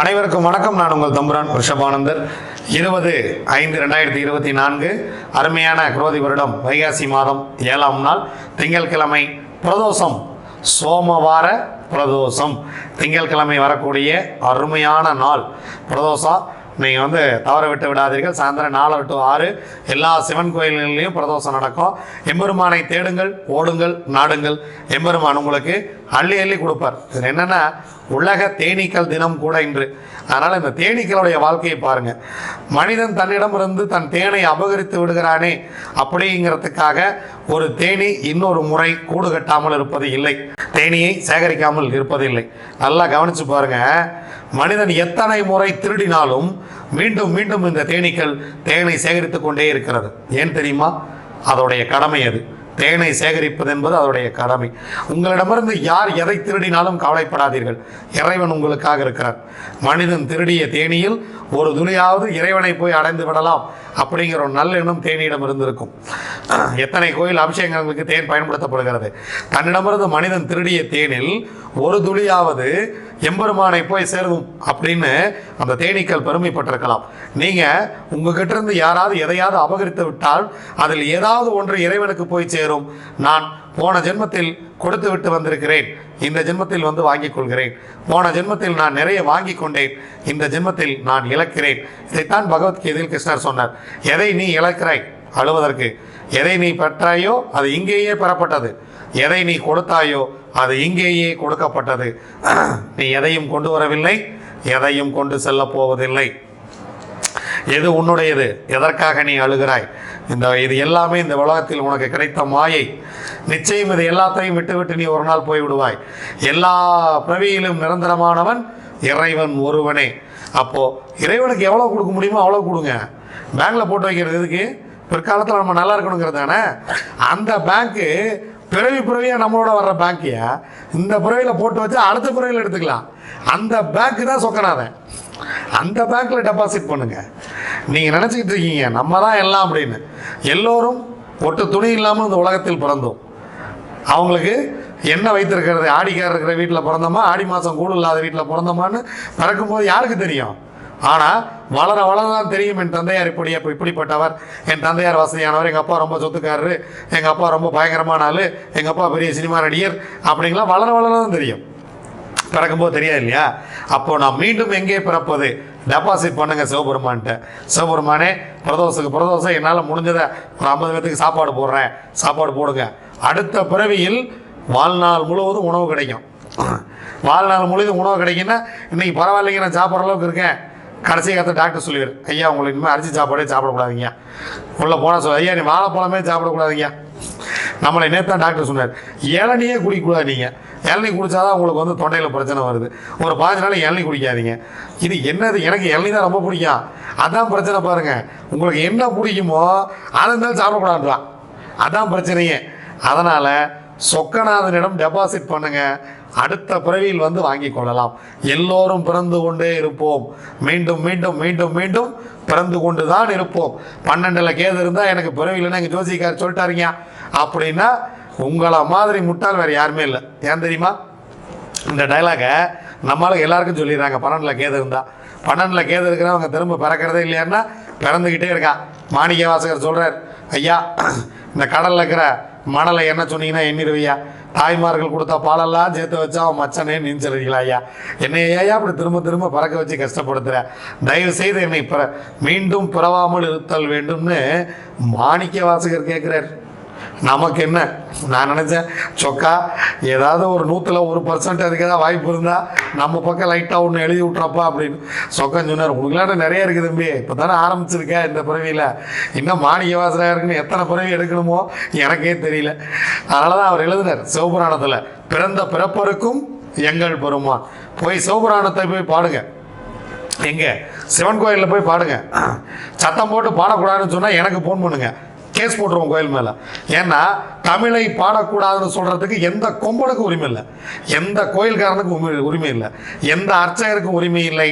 அனைவருக்கும் வணக்கம். நான் உங்கள் தம்புரான் ரிஷபானந்தர். இருபது ஐந்து ரெண்டாயிரத்தி இருபத்தி நான்கு அருமையான குரோதி வருடம் வைகாசி மாதம் ஏழாம் நாள் திங்கட்கிழமை பிரதோஷம் சோமவார பிரதோஷம். திங்கட்கிழமை வரக்கூடிய அருமையான நாள் பிரதோஷம் நீங்கள் வந்து தவற விட்டு விடாதீர்கள். சாயந்தரம் நாலு டு ஆறு எல்லா சிவன் கோயில்கள்லையும் பிரதோஷம் நடக்கும். எம்பெருமானை தேடுங்கள் ஓடுங்கள் நாடுங்கள். எம்பெருமான் உங்களுக்கு அள்ளி அள்ளி கொடுப்பார். இதில் என்னென்னா உலக தேனீக்கள் தினம் கூட இன்று. அதனால் இந்த தேனீக்களுடைய வாழ்க்கையை பாருங்கள் மனிதன் தன்னிடமிருந்து தன் தேனை அபகரித்து விடுகிறானே அப்படிங்கிறதுக்காக ஒரு தேனி இன்னொரு முறை கூடு கட்டாமல் இருப்பது இல்லை. தேனியை சேகரிக்காமல் இருப்பதில்லை நல்லா கவனித்து பாருங்கள் மனிதன் எத்தனை முறை திருடினாலும் மீண்டும் மீண்டும் இந்த தேனீக்கள் தேனை சேகரித்து கொண்டே இருக்கிறது. ஏன் தெரியுமா? அதோடைய கடமை அது. தேனை சேகரிப்பது என்பது அதோடைய கடமை. உங்களிடமிருந்து யார் எதை திருடினாலும் கவலைப்படாதீர்கள். இறைவன் உங்களுக்காக இருக்கிறார். மனிதன் திருடிய தேனியில் ஒரு துளியாவது இறைவனை போய் அடைந்து விடலாம் அப்படிங்கிற ஒரு நல்ல எண்ணம் தேனியிடம் இருந்திருக்கும். எத்தனை கோயில் அபிஷேகங்களுக்கு தேன் பயன்படுத்தப்படுகிறது. தன்னிடமிருந்து மனிதன் திருடிய தேனில் ஒரு துளியாவது எம்பெருமானை போய் சேருவோம் அப்படின்னு அந்த தேனீக்கள் பெருமைப்பட்டிருக்கலாம். நீங்கள் உங்ககிட்ட இருந்து யாராவது எதையாவது அபகரித்து விட்டால் அதில் ஏதாவது ஒன்று இறைவனுக்கு போய் சேரும். நான் போன ஜென்மத்தில் கொடுத்து விட்டு வந்திருக்கிறேன். இந்த ஜென்மத்தில் வந்து வாங்கிக் கொள்கிறேன். போன ஜென்மத்தில் நான் நிறைய வாங்கி கொண்டேன். இந்த ஜென்மத்தில் நான் இழக்கிறேன். இதைத்தான் பகவத்கீதையில் கிருஷ்ணர் சொன்னார். எதை நீ இழக்கிறாய்? அழுவதற்கு. எதை நீ பெற்றாயோ அது இங்கேயே பெறப்பட்டது. எதை நீ கொடுத்தாயோ அது இங்கேயே கொடுக்கப்பட்டது. நீ எதையும் கொண்டு வரவில்லை எதையும் கொண்டு செல்ல போவதில்லை. எது உன்னுடையது? எதற்காக நீ அழுகிறாய்? இந்த இது எல்லாமே இந்த உலகத்தில் உனக்கு கிடைத்த மாயை. நிச்சயம் இது எல்லாத்தையும் விட்டுவிட்டு நீ ஒரு நாள் போய் விடுவாய். எல்லா பிரவியிலும் நிரந்தரமானவன் இறைவன் ஒருவனே. அப்போ இறைவனுக்கு எவ்வளோ கொடுக்க முடியுமோ அவ்வளோ கொடுங்க. பேங்க்ல போட்டு வைக்கிறது இதுக்கு பிற்காலத்தில் நம்ம நல்லா இருக்கணுங்கிறது தானே? அந்த பேங்க்கு பிறவி பிறவியாக நம்மளோட வர்ற பேங்க்கையை இந்த பிறவியில் போட்டு வச்சு அடுத்த பிறவியில் எடுத்துக்கலாம். அந்த பேங்க்கு தான் சொக்கனாதன் அந்த பேங்க்கில் டெபாசிட் பண்ணுங்க. நீங்கள் நினச்சிக்கிட்டு இருக்கீங்க நம்ம தான் எல்லாம் அப்படின்னு. எல்லோரும் ஒட்டு துணி இல்லாமல் இந்த உலகத்தில் பிறந்தோம். அவங்களுக்கு என்ன வைத்திருக்கிறது? ஆடிக்கார் இருக்கிற வீட்டில் பிறந்தோமா? ஆடி மாதம் கூடு இல்லாத வீட்டில் பிறந்தோமான்னு பிறக்கும்போது யாருக்கு தெரியும்? ஆனால் வளர வளர தான் தெரியும் என் தந்தையார் இப்படி அப்போ இப்படிப்பட்டவர். என் தந்தையார் வசதியானவர் எங்கள் அப்பா ரொம்ப சொத்துக்காரரு எங்கள் அப்பா ரொம்ப பயங்கரமான ஆள் எங்கள் அப்பா பெரிய சினிமா நடிகர் அப்படிங்கலாம் வளர வளர தான் தெரியும். பிறக்கும்போது தெரியாது இல்லையா? அப்போ நான் மீண்டும் எங்கே பிறப்பது? டெபாசிட் பண்ணுங்க சிவபெருமான்கிட்ட. சிவபெருமானே பிரதோஷத்துக்கு பிரதோஷம் என்னால் முடிஞ்சதை ஒரு ஐம்பது பேத்துக்கு சாப்பாடு போடுறேன். சாப்பாடு போடுங்க. அடுத்த பிறவியில் வாழ்நாள் முழுவதும் உணவு கிடைக்கும். வாழ்நாள் முழுவதும் உணவு கிடைக்குன்னா இன்றைக்கி பரவாயில்லைங்க நான் சாப்பிட்ற அளவுக்கு இருக்கேன். கடைசி காலத்தில் டாக்டர் சொல்லிடுரு ஐயா உங்களுக்கு இனிமேல் அரிசி சாப்பாடே சாப்பிடக்கூடாதீங்க. உள்ளே போனால் சொல்ல ஐயா நீ வாழைப்பழமே சாப்பிடக்கூடாதீங்க. நம்மளை நேற்று தான் டாக்டர் சொன்னார் இளநியே குடிக்கக்கூடாது நீங்கள் இளநீ குடித்தாதான் உங்களுக்கு வந்து தொண்டையில் பிரச்சனை வருது. ஒரு பாஞ்சு நாள் இளநீ குடிக்காதீங்க. இது என்னது? எனக்கு இளநி தான் ரொம்ப பிடிக்கும். அதான் பிரச்சனை பாருங்கள் உங்களுக்கு என்ன பிடிக்குமோ அதை இருந்தாலும் சாப்பிடக்கூடாதுதான் அதான் பிரச்சனையே. அதனால் சொக்கநாதனிடம் டெபாசிட் பண்ணுங்கள் அடுத்த பிறவியில் வந்து வாங்கி கொள்ளலாம். எல்லோரும் பிறந்து கொண்டே இருப்போம். மீண்டும் மீண்டும் மீண்டும் மீண்டும் பிறந்து கொண்டு தான் இருப்போம். பன்னெண்டில் கேது இருந்தால் எனக்கு பிறவில்லைன்னு எங்கள் ஜோசிக்கார் சொல்லிட்டாருங்க. அப்படின்னா உங்களை மாதிரி முட்டாள் வேறு யாருமே இல்லை. ஏன் தெரியுமா? இந்த டைலாகை நம்மளுக்கு எல்லாருக்கும் சொல்லிடுறாங்க. பன்னெண்டில் கேது இருந்தால் பன்னெண்டில் கேது இருக்கிறவங்க திரும்ப பிறக்கிறதே இல்லையான்னா பிறந்துக்கிட்டே இருக்கான் மாணிக்க வாசகர் சொல்கிறார் ஐயா இந்த கடலில் இருக்கிற மணலை என்ன சொன்னீங்கன்னா எண்ணிருவையா தாய்மார்கள் கொடுத்த பாலெல்லாம் சேர்த்து வச்சா அவன் மச்சனே நீச்சலிங்களா ஐயா? என்னை ஏயா அப்படி திரும்ப திரும்ப பறக்க வச்சு கஷ்டப்படுத்துற? தயவு செய்து என்னை பிற மீண்டும் பிறவாமல் இருத்தல் வேண்டும்னு மாணிக்க வாசகர் கேட்குறார் நமக்கு என்ன? நான் நினச்சேன் சொக்கா ஏதாவது ஒரு நூற்றில் ஒரு பர்சன்ட் அதுக்கு ஏதாவது வாய்ப்பு இருந்தால் நம்ம பக்கம் லைட்டாக ஒன்று எழுதி விட்றப்பா அப்படின்னு. சொக்கன் சொன்னார் உங்களுக்குலாம் நிறைய இருக்குது தம்பி. இப்போ தானே ஆரம்பிச்சிருக்கேன் இந்த பிறவியில். இன்னும் மாணிக்க வாசலாக இருக்குன்னு எத்தனை பிறவி எடுக்கணுமோ எனக்கே தெரியல. அதனால தான் அவர் எழுதினார் சிவபுராணத்தில் பிறந்த பிறப்பருக்கும் எங்கள் பெருமா. போய் சிவபுராணத்தை போய் பாடுங்க. எங்கே? சிவன் கோயிலில் போய் பாடுங்க. சத்தம் போட்டு பாடக்கூடாதுன்னு சொன்னால் எனக்கு ஃபோன் பண்ணுங்கள் கேஸ் போட்டுருவோம் கோயில் மேலே. ஏன்னா தமிழை பாடக்கூடாதுன்னு சொல்கிறதுக்கு எந்த கொம்பனுக்கும் உரிமை இல்லை. எந்த கோயில்காரனுக்கும் உரிமை உரிமை இல்லை. எந்த அர்ச்சகருக்கும் உரிமை இல்லை.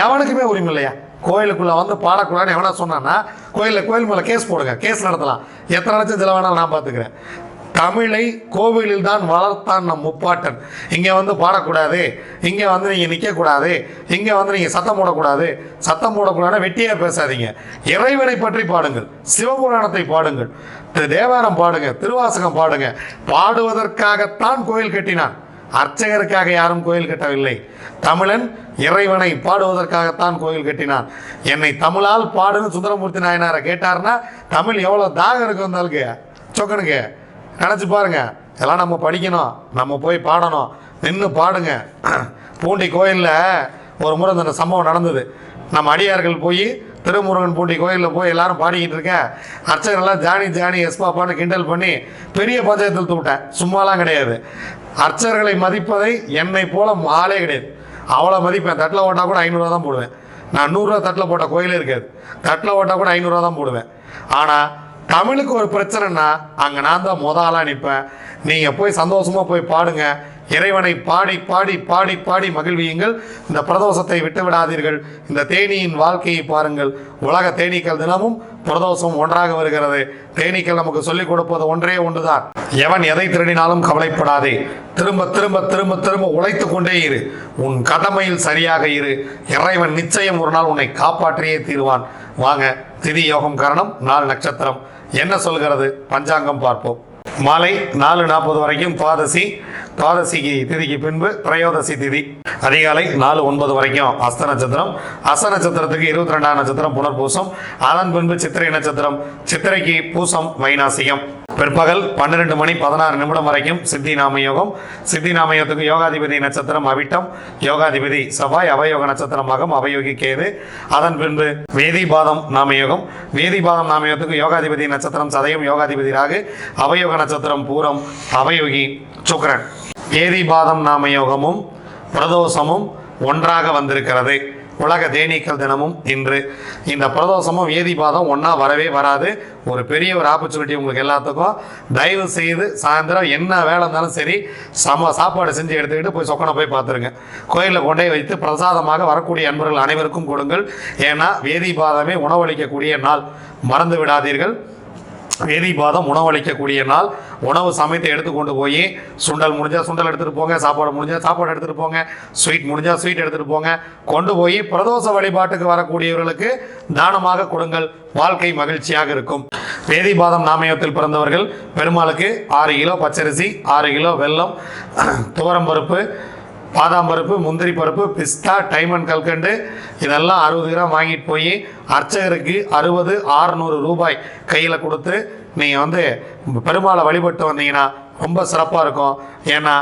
எவனுக்குமே உரிமை இல்லையா? கோயிலுக்குள்ளே வந்து பாடக்கூடாதுன்னு எவனா சொன்னான்னா கோயிலில் கோயில் மேலே கேஸ் போடுங்க. கேஸ் நடத்தலாம். எத்தனை லட்சம் செலவானாலும் நான் பார்த்துக்கிறேன் தமிழை கோவிலில் தான் வளர்த்தான் நம் முப்பாட்டன். இங்கே வந்து பாடக்கூடாது. இங்கே வந்து நீங்கள் நிற்கக்கூடாது இங்கே வந்து நீங்கள் சத்தம் போடக்கூடாது. சத்தம் போடக்கூடாதுன்னா வெட்டியாக பேசாதீங்க. இறைவனை பற்றி பாடுங்கள். சிவபுராணத்தை பாடுங்கள். தேவாரம் பாடுங்க. திருவாசகம் பாடுங்க. பாடுவதற்காகத்தான் கோயில் கட்டினான். அர்ச்சகருக்காக யாரும் கோயில் கட்டவில்லை. தமிழன் இறைவனை பாடுவதற்காகத்தான் கோயில் கட்டினான். என்னை தமிழால் பாடுன்னு சுந்தரமூர்த்தி நாயனாரை கேட்டார்னா தமிழ் எவ்வளோ தாகம் இருக்கு வந்தாலுக்கு சொக்கனுக்கு நினச்சி பாருங்க. இதெல்லாம் நம்ம படிக்கணும். நம்ம போய் பாடணும். நின்று பாடுங்க. பூண்டி கோயிலில் ஒரு முறை அந்த சம்பவம் நடந்தது. நம்ம அடியார்கள் போய் திருமுருகன் பூண்டி கோயிலில் போய் எல்லாரும் பாடிக்கிட்டு இருக்கேன் அர்ச்சகர்லாம் ஜானி ஜானி எஸ் பாப்பான்னு கிண்டல் பண்ணி பெரிய பஞ்சாயத்தில் தூட்டேன் சும்மாலாம் கிடையாது. அர்ச்சகர்களை மதிப்பதை என்னை போல ஆளே கிடையாது. அவ்வளோ மதிப்பேன். தட்டில் ஓட்டா கூட ஐநூறுரூவா தான் போடுவேன். நான் நூறுரூவா தட்டில் போட்ட கோயிலே இருக்காது. தட்டில் ஓட்டா கூட ஐநூறுரூவா தான் போடுவேன். ஆனால் தமிழுக்கு ஒரு பிரச்சனைனா அங்கே நான் தான் முத ஆளாக நிற்பேன். நீங்கள் போய் சந்தோஷமாக போய் பாடுங்க. இறைவனை பாடி பாடி பாடி பாடி மகிழ்வியுங்கள். இந்த பிரதோஷத்தை விட்டு விடாதீர்கள். இந்த தேனியின் வாழ்க்கையை பாருங்கள். உலக தேனீக்கள் தினமும் பிரதோஷம் ஒன்றாக வருகிறது. தேனீக்கள் நமக்கு சொல்லிக் கொடுப்பது ஒன்றே ஒன்றுதான். எவன் எதை திருடினாலும் கவலைப்படாதே. திரும்ப திரும்ப திரும்ப திரும்ப உழைத்து கொண்டே இரு. உன் கடமையில் சரியாக இரு. இறைவன் நிச்சயம் ஒரு நாள் உன்னை காப்பாற்றியே தீருவான். வாங்க திதி யோகம் காரணம் நாள் நட்சத்திரம். என்ன சொல்கிறது? பஞ்சாங்கம் பார்ப்போம். மாலை நாலு நாற்பது வரைக்கும் துவாதசி துவாதசிக்கு திதிக்கு பின்பு திரையோதசி திதி. அதிகாலை நாலு ஒன்பது வரைக்கும் அஸ்த நட்சத்திரம். அஸ்த நட்சத்திரத்துக்கு இருபத்தி ரெண்டாம் நட்சத்திரம் புனர்பூசம். அதன் பின்பு சித்திரை நட்சத்திரம். சித்திரைக்கு பூசம் வைநாசிகம் பிற்பகல் பன்னிரெண்டு மணி பதினாறு நிமிடம் வரைக்கும் சித்தி நாம யோகம் சித்தி நாமயோகத்துக்கு யோகாதிபதி நட்சத்திரம் அவிட்டம். யோகாதிபதி செவ்வாய் அவயோக நட்சத்திரமாகும் அவயோகி கேது அதன் பின்பு வேதிபாதம் நாமயோகம். வேதிபாதம் நாமயோகத்துக்கு யோகாதிபதி நட்சத்திரம் சதயம் யோகாதிபதி ராகு அவயோக நட்சத்திரம் பூரம் அவயோகி சுக்கரன். வேதிபாதம் நாமயோகமும் பிரதோஷமும் ஒன்றாக வந்திருக்கிறது. உலக தேனீக்கள் தினமும் இன்று. இந்த பிரதோஷமும் வேதிபாதம் ஒன்றா வரவே வராது. ஒரு பெரிய ஒரு ஆப்பர்ச்சுனிட்டி உங்களுக்கு எல்லாத்துக்கும். தயவு செய்து சாயந்தரம் என்ன வேலை இருந்தாலும் சரி சம சாப்பாடு செஞ்சு எடுத்துக்கிட்டு போய் சொக்கனை போய் பார்த்துருங்க. கோயிலில் கொண்டே வைத்து பிரசாதமாக வரக்கூடிய அன்பர்கள் அனைவருக்கும் கொடுங்கள். ஏன்னா வேதிபாதமே உணவளிக்கக்கூடிய நாள். மறந்து விடாதீர்கள். வேதிபாதம் உணவளிக்கக்கூடிய நாள். உணவு சமயத்தை எடுத்து கொண்டு போய் சுண்டல் முடிஞ்சால் சுண்டல் எடுத்துகிட்டு போங்க சாப்பாடு முடிஞ்சால் சாப்பாடு எடுத்துகிட்டு போங்க ஸ்வீட் முடிஞ்சால் ஸ்வீட் எடுத்துகிட்டு போங்க. கொண்டு போய் பிரதோஷ வழிபாட்டுக்கு வரக்கூடியவர்களுக்கு தானமாக கொடுங்கள். வாழ்க்கை மகிழ்ச்சியாக இருக்கும். வேதிபாதம் நாமயத்தில் பிறந்தவர்கள் பெருமாளுக்கு ஆறு கிலோ பச்சரிசி ஆறு கிலோ வெல்லம் துவரம்பருப்பு பாதாம் பருப்பு முந்திரி பருப்பு பிஸ்தா டைமண்ட் கல்கண்டு இதெல்லாம் அறுபது கிராம் வாங்கிட்டு போய் அர்ச்சகருக்கு அறுபது ஆறுநூறு ரூபாய் கையில் கொடுத்து நீங்கள் வந்து பெருமாளை வழிபட்டு வந்தீங்கன்னா ரொம்ப சிறப்பாக இருக்கும். ஏன்னா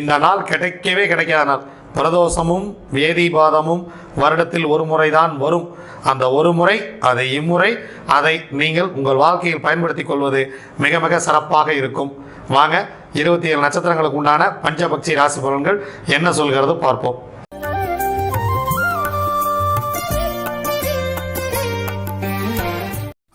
இந்த நாள் கிடைக்கவே கிடைக்காத நாள். பிரதோஷமும் வேதிபாதமும் வருடத்தில் ஒரு முறை தான் வரும். அந்த ஒரு முறை அதை இம்முறை அதை நீங்கள் உங்கள் வாழ்க்கையில் பயன்படுத்திக் கொள்வது மிக மிக சிறப்பாக இருக்கும். வாங்க இருபத்தி ஏழு நட்சத்திரங்களுக்கு உண்டான பஞ்சபக்ஷி ராசி பலன்கள் என்ன சொல்கிறது பார்ப்போம்.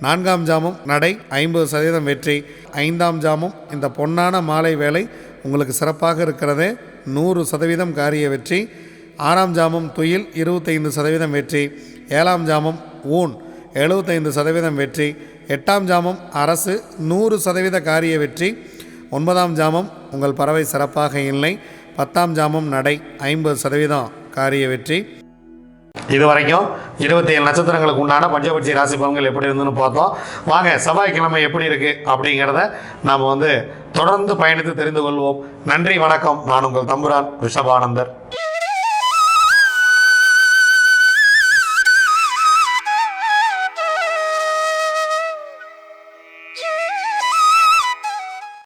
நான்காம் ஜாமம் நடை ஐம்பது சதவீதம் வெற்றி. ஐந்தாம் ஜாமம் இந்த பொன்னான மாலை வேலை உங்களுக்கு சிறப்பாக இருக்கிறது. நூறு சதவீதம் காரிய வெற்றி. ஆறாம் ஜாமம் துயில் இருபத்தைந்து சதவீதம் வெற்றி. ஏழாம் ஜாமம் ஊன் எழுபத்தைந்து சதவீதம் வெற்றி. எட்டாம் ஜாமம் அரசு நூறு சதவீத காரிய வெற்றி. ஒன்பதாம் ஜாமம் உங்கள் பறவை சிறப்பாக இல்லை. பத்தாம் ஜாமம் நடை ஐம்பது சதவீதம் காரிய வெற்றி. இது வரைக்கும் இருபத்தி ஏழு நட்சத்திரங்களுக்கு உண்டான பஞ்சபட்சி ராசி பலன்கள் எப்படி இருந்துன்னு பார்த்தோம். வாங்க செவ்வாய்க்கிழமை எப்படி இருக்கு அப்படிங்கிறத நாம் வந்து தொடர்ந்து பயணித்து தெரிந்து கொள்வோம். நன்றி வணக்கம். நான் உங்கள் தம்புரான் ரிஷபானந்தர்.